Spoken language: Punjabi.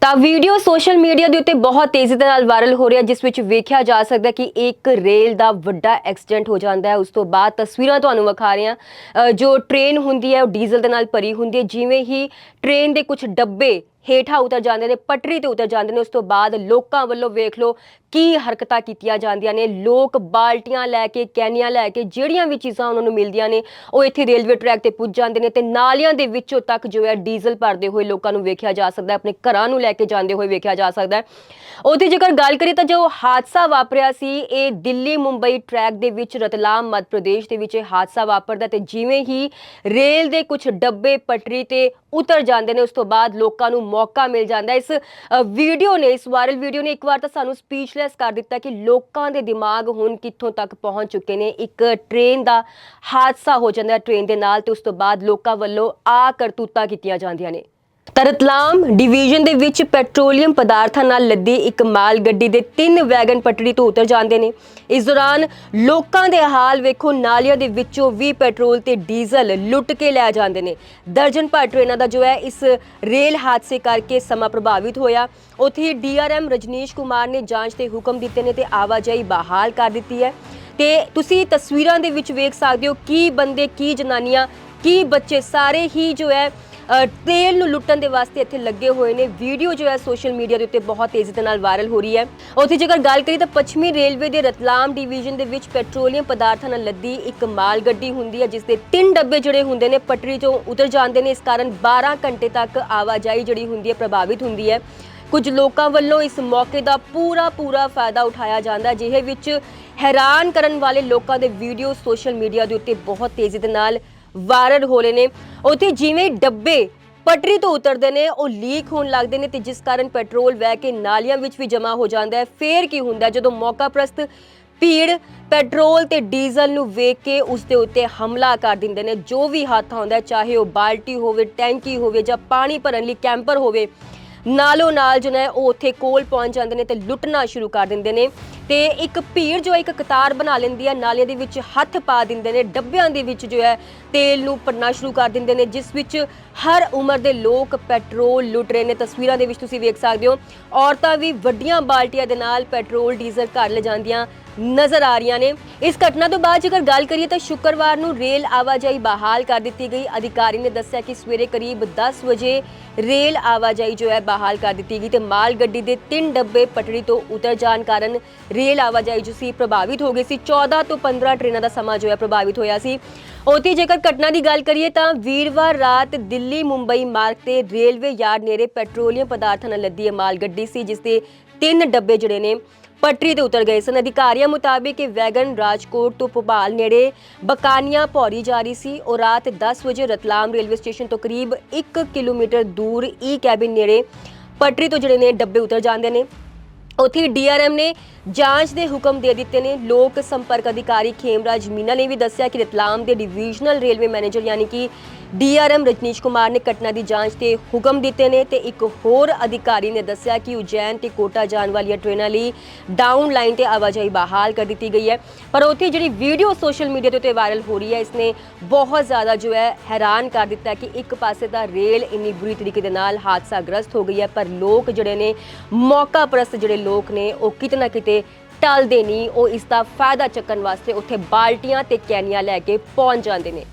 ਤਾਂ ਵੀਡੀਓ ਸੋਸ਼ਲ ਮੀਡੀਆ ਦੇ ਉੱਤੇ ਬਹੁਤ ਤੇਜ਼ੀ ਦੇ ਨਾਲ ਵਾਇਰਲ ਹੋ ਰਿਹਾ, ਜਿਸ ਵਿੱਚ ਵੇਖਿਆ ਜਾ ਸਕਦਾ ਕਿ ਇੱਕ ਰੇਲ ਦਾ ਵੱਡਾ ਐਕਸੀਡੈਂਟ ਹੋ ਜਾਂਦਾ ਹੈ। ਉਸ ਤੋਂ ਬਾਅਦ ਤਸਵੀਰਾਂ ਤੁਹਾਨੂੰ ਵਿਖਾ ਰਹੇ ਹਾਂ। ਜੋ ਟ੍ਰੇਨ ਹੁੰਦੀ ਹੈ, ਉਹ ਡੀਜ਼ਲ ਦੇ ਨਾਲ ਭਰੀ ਹੁੰਦੀ ਹੈ। ਜਿਵੇਂ ਹੀ ਟ੍ਰੇਨ ਦੇ ਕੁਝ ਡੱਬੇ ਹੇਠਾਂ ਉਤਰ ਜਾਂਦੇ ਨੇ, ਪਟਰੀ ਤੇ ਉਤਰ ਜਾਂਦੇ ਨੇ, ਉਸ ਤੋਂ ਬਾਅਦ ਲੋਕਾਂ ਵੱਲੋਂ ਵੇਖ ਲਓ ਕੀ ਹਰਕਤਾਂ ਕੀਤੀਆਂ ਜਾਂਦੀਆਂ ਨੇ। ਲੋਕ ਬਾਲਟੀਆਂ ਲੈ ਕੇ, ਕੈਨੀਆਂ ਲੈ ਕੇ ਜਿਹੜੀਆਂ ਵੀ ਚੀਜ਼ਾਂ ਉਹਨਾਂ ਨੂੰ ਮਿਲਦੀਆਂ ਨੇ, ਉਹ ਇੱਥੇ ਰੇਲਵੇ ਟਰੈਕ ਤੇ ਪੁੱਜ ਜਾਂਦੇ ਨੇ ਤੇ ਨਾਲੀਆਂ ਦੇ ਵਿੱਚੋਂ ਤੱਕ ਜੋ ਹੈ ਡੀਜ਼ਲ ਭਰਦੇ ਹੋਏ ਲੋਕਾਂ ਨੂੰ ਵੇਖਿਆ ਜਾ ਸਕਦਾ ਹੈ, ਆਪਣੇ ਘਰਾਂ ਨੂੰ ਲੈ ਕੇ ਜਾਂਦੇ ਹੋਏ ਵੇਖਿਆ ਜਾ ਸਕਦਾ ਹੈ। ਉਹਦੀ ਜੇਕਰ ਗੱਲ ਕਰੀਏ ਤਾਂ ਜੋ ਹਾਦਸਾ ਵਾਪਰਿਆ ਸੀ, ਇਹ ਦਿੱਲੀ ਮੁੰਬਈ ਟਰੈਕ ਦੇ ਵਿੱਚ ਰਤਲਾਮ ਮੱਧ ਪ੍ਰਦੇਸ਼ ਦੇ ਵਿੱਚ ਇਹ ਹਾਦਸਾ ਵਾਪਰਦਾ ਤੇ ਜਿਵੇਂ ਹੀ ਰੇਲ ਦੇ ਕੁਝ ਡੱਬੇ, ਪਟਰੀ ਤੇ ਉਤਰ ਜਾਂਦੇ ਨੇ, ਉਸ ਤੋਂ ਬਾਅਦ ਲੋਕਾਂ ਨੂੰ ਮੌਕਾ ਮਿਲ ਜਾਂਦਾ ਇਸ ਵੀਡੀਓ ਨੇ, ਇਸ ਵਾਇਰਲ ਵੀਡੀਓ ਨੇ ਇੱਕ ਵਾਰ ਤਾਂ ਸਾਨੂੰ ਸਪੀਚਲੈਸ ਕਰ ਦਿੱਤਾ ਕਿ ਲੋਕਾਂ ਦੇ ਦਿਮਾਗ ਹੁਣ ਕਿੱਥੋਂ ਤੱਕ ਪਹੁੰਚ ਚੁੱਕੇ ਨੇ। ਇੱਕ ਟ੍ਰੇਨ ਦਾ ਹਾਦਸਾ ਹੋ ਜਾਂਦਾ ਟ੍ਰੇਨ ਦੇ ਨਾਲ ਤੇ ਉਸ ਤੋਂ ਬਾਅਦ ਲੋਕਾਂ ਵੱਲੋਂ ਆ ਕਰਤੂਤਾਂ ਕੀਤੀਆਂ ਜਾਂਦੀਆਂ ਨੇ। ਤਰਤਲਾਮ ਡਿਵੀਜ਼ਨ ਦੇ ਵਿੱਚ ਪੈਟਰੋਲੀਅਮ ਪਦਾਰਥਾਂ ਨਾਲ ਲੱਦੀ ਇੱਕ ਮਾਲ ਗੱਡੀ ਦੇ ਤਿੰਨ ਵੈਗਨ ਪਟੜੀ ਤੋਂ ਉਤਰ ਜਾਂਦੇ ਨੇ। ਇਸ ਦੌਰਾਨ ਲੋਕਾਂ ਦੇ ਹਾਲ ਵੇਖੋ, ਨਾਲੀਆਂ ਦੇ ਵਿੱਚੋਂ ਵੀ ਪੈਟਰੋਲ ਤੇ ਡੀਜ਼ਲ ਲੁੱਟ ਕੇ ਲੈ ਜਾਂਦੇ ਨੇ। ਦਰਜਨ ਭਰ ਟ੍ਰੇਨਾਂ ਦਾ ਜੋ ਹੈ, ਇਸ ਰੇਲ ਹਾਦਸੇ ਕਰਕੇ ਸਮਾਂ ਪ੍ਰਭਾਵਿਤ ਹੋਇਆ। ਉੱਥੇ ਹੀ ਡੀਆਰਐਮ ਰਜਨੀਸ਼ ਕੁਮਾਰ ਨੇ ਜਾਂਚ ਦੇ ਹੁਕਮ ਦਿੱਤੇ ਨੇ ਤੇ ਆਵਾਜਾਈ ਬਹਾਲ ਕਰ ਦਿੱਤੀ ਹੈ। ਤੇ ਤੁਸੀਂ ਤਸਵੀਰਾਂ ਦੇ ਵਿੱਚ ਵੇਖ ਸਕਦੇ ਹੋ, ਕੀ ਬੰਦੇ, ਕੀ ਜਨਾਨੀਆਂ, ਕੀ ਬੱਚੇ ਸਾਰੇ ਹੀ ਜੋ ਹੈ ਤੇਲ ਨੂੰ ਲੁੱਟਣ ਦੇ ਵਾਸਤੇ ਇੱਥੇ ਲੱਗੇ ਹੋਏ ਨੇ। ਵੀਡੀਓ ਜੋ ਹੈ ਸੋਸ਼ਲ ਮੀਡੀਆ ਦੇ ਉੱਤੇ ਬਹੁਤ ਤੇਜ਼ੀ ਦੇ ਨਾਲ ਵਾਇਰਲ ਹੋ ਰਹੀ ਹੈ। ਉੱਥੇ ਜੇਕਰ ਗੱਲ ਕਰੀਏ ਤਾਂ ਪੱਛਮੀ ਰੇਲਵੇ ਦੇ ਰਤਲਾਮ ਡਿਵੀਜ਼ਨ ਦੇ ਵਿੱਚ ਪੈਟਰੋਲੀਅਮ ਪਦਾਰਥਾਂ ਨਾਲ ਲੱਦੀ ਇੱਕ ਮਾਲ ਗੱਡੀ ਹੁੰਦੀ ਹੈ, ਜਿਸ ਦੇ ਤਿੰਨ ਡੱਬੇ ਜਿਹੜੇ ਹੁੰਦੇ ਨੇ, ਪਟਰੀ ਤੋਂ ਉਤਰ ਜਾਂਦੇ ਨੇ। ਇਸ ਕਾਰਨ 12 ਘੰਟੇ ਤੱਕ ਆਵਾਜਾਈ ਜਿਹੜੀ ਹੁੰਦੀ ਹੈ, ਪ੍ਰਭਾਵਿਤ ਹੁੰਦੀ ਹੈ। ਕੁਝ ਲੋਕਾਂ ਵੱਲੋਂ ਇਸ ਮੌਕੇ ਦਾ ਪੂਰਾ ਪੂਰਾ ਫਾਇਦਾ ਉਠਾਇਆ ਜਾਂਦਾ ਹੈ, ਜਿਹੇ ਵਿੱਚ ਹੈਰਾਨ ਕਰਨ ਵਾਲੇ ਲੋਕਾਂ ਦੇ ਵੀਡੀਓ ਸੋਸ਼ਲ ਮੀਡੀਆ ਦੇ ਉੱਤੇ ਬਹੁਤ ਤੇਜ਼ੀ ਦੇ ਨਾਲ ਵਾਇਰਲ ਹੋ ਰਹੇ ਨੇ। ਉੱਥੇ ਜਿਵੇਂ ਡੱਬੇ ਪਟਰੀ ਤੋਂ ਉਤਰਦੇ ਨੇ, ਉਹ ਲੀਕ ਹੋਣ ਲੱਗਦੇ ਨੇ ਤੇ ਜਿਸ ਕਾਰਨ ਪੈਟਰੋਲ ਵਹਿ ਕੇ ਨਾਲੀਆਂ ਵਿੱਚ ਵੀ ਜਮ੍ਹਾਂ ਹੋ ਜਾਂਦਾ ਹੈ। ਫੇਰ ਕੀ ਹੁੰਦਾ ਜਦੋਂ ਮੌਕਾ ਪ੍ਰਸਤ ਭੀੜ ਪੈਟਰੋਲ ਤੇ ਡੀਜ਼ਲ ਨੂੰ ਵੇਖ ਕੇ ਉਸ ਦੇ ਉੱਤੇ ਹਮਲਾ ਕਰ ਦਿੰਦੇ ਨੇ। ਜੋ ਵੀ ਹੱਥ ਆਉਂਦਾ ਚਾਹੇ ਉਹ ਬਾਲਟੀ ਹੋਵੇ, ਟੈਂਕੀ ਹੋਵੇ ਜਾਂ ਪਾਣੀ ਭਰਨ ਲਈ ਕੈਂਪਰ ਹੋਵੇ, ਨਾਲੋਂ ਨਾਲ ਜੋ ਉਹ ਉੱਥੇ ਕੋਲ ਪਹੁੰਚ ਜਾਂਦੇ ਨੇ ਤੇ ਲੁੱਟਣਾ ਸ਼ੁਰੂ ਕਰ ਦਿੰਦੇ ਨੇ। ਤੇ ਇੱਕ ਭੀੜ ਜੋ ਹੈ, ਇੱਕ ਕਤਾਰ ਬਣਾ ਲੈਂਦੀ ਹੈ। ਨਾਲੀਆਂ ਦੇ ਵਿੱਚ ਹੱਥ ਪਾ ਦਿੰਦੇ ਨੇ, ਡੱਬਿਆਂ ਦੇ ਵਿੱਚ ਜੋ ਹੈ, ਤੇਲ ਨੂੰ ਭਰਨਾ ਸ਼ੁਰੂ ਕਰ ਦਿੰਦੇ ਨੇ, ਜਿਸ ਵਿੱਚ ਹਰ ਉਮਰ ਦੇ ਲੋਕ ਪੈਟਰੋਲ ਲੁੱਟ ਰਹੇ ਨੇ। ਤਸਵੀਰਾਂ ਦੇ ਵਿੱਚ ਤੁਸੀਂ ਵੇਖ ਸਕਦੇ ਹੋ, ਔਰਤਾਂ ਵੀ ਵੱਡੀਆਂ ਬਾਲਟੀਆਂ ਦੇ ਨਾਲ ਪੈਟਰੋਲ, ਡੀਜ਼ਲ ਘਰ ਲੈ ਜਾਂਦੀਆਂ ਨਜ਼ਰ ਆ ਰਹੀਆਂ ਨੇ। ਇਸ ਘਟਨਾ ਤੋਂ ਬਾਅਦ ਜੇਕਰ ਗੱਲ ਕਰੀਏ ਤਾਂ ਸ਼ੁੱਕਰਵਾਰ ਨੂੰ ਰੇਲ ਆਵਾਜਾਈ ਬਹਾਲ ਕਰ ਦਿੱਤੀ ਗਈ। ਅਧਿਕਾਰੀ ਨੇ ਦੱਸਿਆ ਕਿ ਸਵੇਰੇ ਕਰੀਬ 10 ਵਜੇ ਰੇਲ ਆਵਾਜਾਈ ਜੋ ਹੈ, ਬਹਾਲ ਕਰ ਦਿੱਤੀ ਗਈ ਤੇ ਮਾਲ ਗੱਡੀ ਦੇ ਤਿੰਨ ਡੱਬੇ ਪਟੜੀ ਤੋਂ ਉਤਰ ਜਾਣ ਕਾਰਨ ਰੇਲ ਆਵਾਜਾਈ ਜੋ ਸੀ, ਪ੍ਰਭਾਵਿਤ ਹੋ ਗਈ ਸੀ। 14 ਤੋਂ 15 ਟ੍ਰੇਨਾਂ ਦਾ ਸਮਾਂ ਜੋ ਹੈ ਪ੍ਰਭਾਵਿਤ ਹੋਇਆ ਸੀ। ਉੱਥੇ ਜੇਕਰ ਘਟਨਾ ਦੀ ਗੱਲ ਕਰੀਏ ਤਾਂ ਵੀਰਵਾਰ ਰਾਤ ਦਿੱਲੀ ਮੁੰਬਈ ਮਾਰਗ ਤੇ ਰੇਲਵੇ ਯਾਰਡ ਨੇੜੇ ਪੈਟਰੋਲੀਅਮ ਪਦਾਰਥਾਂ ਨਾਲ ਲੱਦੀ ਮਾਲ ਗੱਡੀ ਸੀ, ਜਿਸ ਦੇ ਤਿੰਨ ਡੱਬੇ ਜਿਹੜੇ ਨੇ ਪਟਰੀ ਤੇ ਉਤਰ ਗਏ ਸਨ। ਅਧਿਕਾਰੀਆਂ ਮੁਤਾਬਿਕ ਇਹ ਵੈਗਨ ਰਾਜਕੋਟ ਤੋਂ ਭੋਪਾਲ ਨੇੜੇ ਬਕਾਨੀਆਂ ਪੌੜੀ ਜਾ ਰਹੀ ਸੀ ਔਰ ਰਾਤ 10 ਵਜੇ ਰਤਲਾਮ ਰੇਲਵੇ ਸਟੇਸ਼ਨ ਤੋਂ ਕਰੀਬ 1 ਕਿਲੋਮੀਟਰ ਦੂਰ ਈ ਕੈਬਿਨ ਨੇੜੇ ਪਟਰੀ ਤੋਂ ਜਿਹੜੇ ਨੇ ਡੱਬੇ ਉਤਰ ਜਾਂਦੇ ਨੇ। ਉੱਥੇ ਡੀਆਰਐਮ ਨੇ ਜਾਂਚ ਦੇ ਹੁਕਮ ਦੇ ਦਿੱਤੇ ਨੇ। ਲੋਕ ਸੰਪਰਕ ਅਧਿਕਾਰੀ ਖੇਮਰਾਜ ਮੀਨਾ ਨੇ ਵੀ ਦੱਸਿਆ ਕਿ ਰਤਲਾਮ ਦੇ ਡਿਵੀਜ਼ਨਲ ਰੇਲਵੇ ਮੈਨੇਜਰ, ਯਾਨੀ ਕਿ ਡੀਆਰਐਮ ਰਜਨੀਸ਼ ਕੁਮਾਰ ਨੇ ਘਟਨਾ ਦੀ ਜਾਂਚ ਤੇ ਹੁਕਮ ਦਿੱਤੇ ਨੇ ਤੇ ਇੱਕ ਹੋਰ ਅਧਿਕਾਰੀ ਨੇ ਦੱਸਿਆ ਕਿ ਉਜੈਨ ਤੇ ਕੋਟਾ ਜਾਣ ਵਾਲੀਆਂ ਟ੍ਰੇਨਾਂ ਲਈ ਡਾਊਨ ਲਾਈਨ ਤੇ ਆਵਾਜਾਈ ਬਹਾਲ ਕਰ ਦਿੱਤੀ ਗਈ ਹੈ। ਪਰ ਉੱਥੇ ਜਿਹੜੀ ਵੀਡੀਓ ਸੋਸ਼ਲ ਮੀਡੀਆ ਦੇ ਉੱਤੇ ਵਾਇਰਲ ਹੋ ਰਹੀ ਹੈ ਇਸ ਨੇ ਬਹੁਤ ਜ਼ਿਆਦਾ ਜੋ ਹੈ ਹੈਰਾਨ ਕਰ ਦਿੱਤਾ ਕਿ ਇੱਕ ਪਾਸੇ ਤਾਂ ਰੇਲ ਇੰਨੀ ਬੁਰੀ ਤਰੀਕੇ ਦੇ ਨਾਲ ਹਾਦਸਾਗ੍ਰਸਤ ਹੋ ਗਈ ਹੈ, ਪਰ ਲੋਕ ਜਿਹੜੇ ਨੇ ਮੌਕਾ ਪ੍ਰਸਤ ਜਿਹੜੇ ਲੋਕ ਨੇ, ਉਹ ਕਿਤੇ ਨਾ ਕਿਤੇ ਟਲਦੇ ਨਹੀਂ। ਉਹ ਇਸ ਦਾ ਫਾਇਦਾ ਚੱਕਣ ਵਾਸਤੇ ਉੱਥੇ ਬਾਲਟੀਆਂ ਤੇ ਕੈਨੀਆਂ ਲੈ ਕੇ ਪਹੁੰਚ ਜਾਂਦੇ ਨੇ।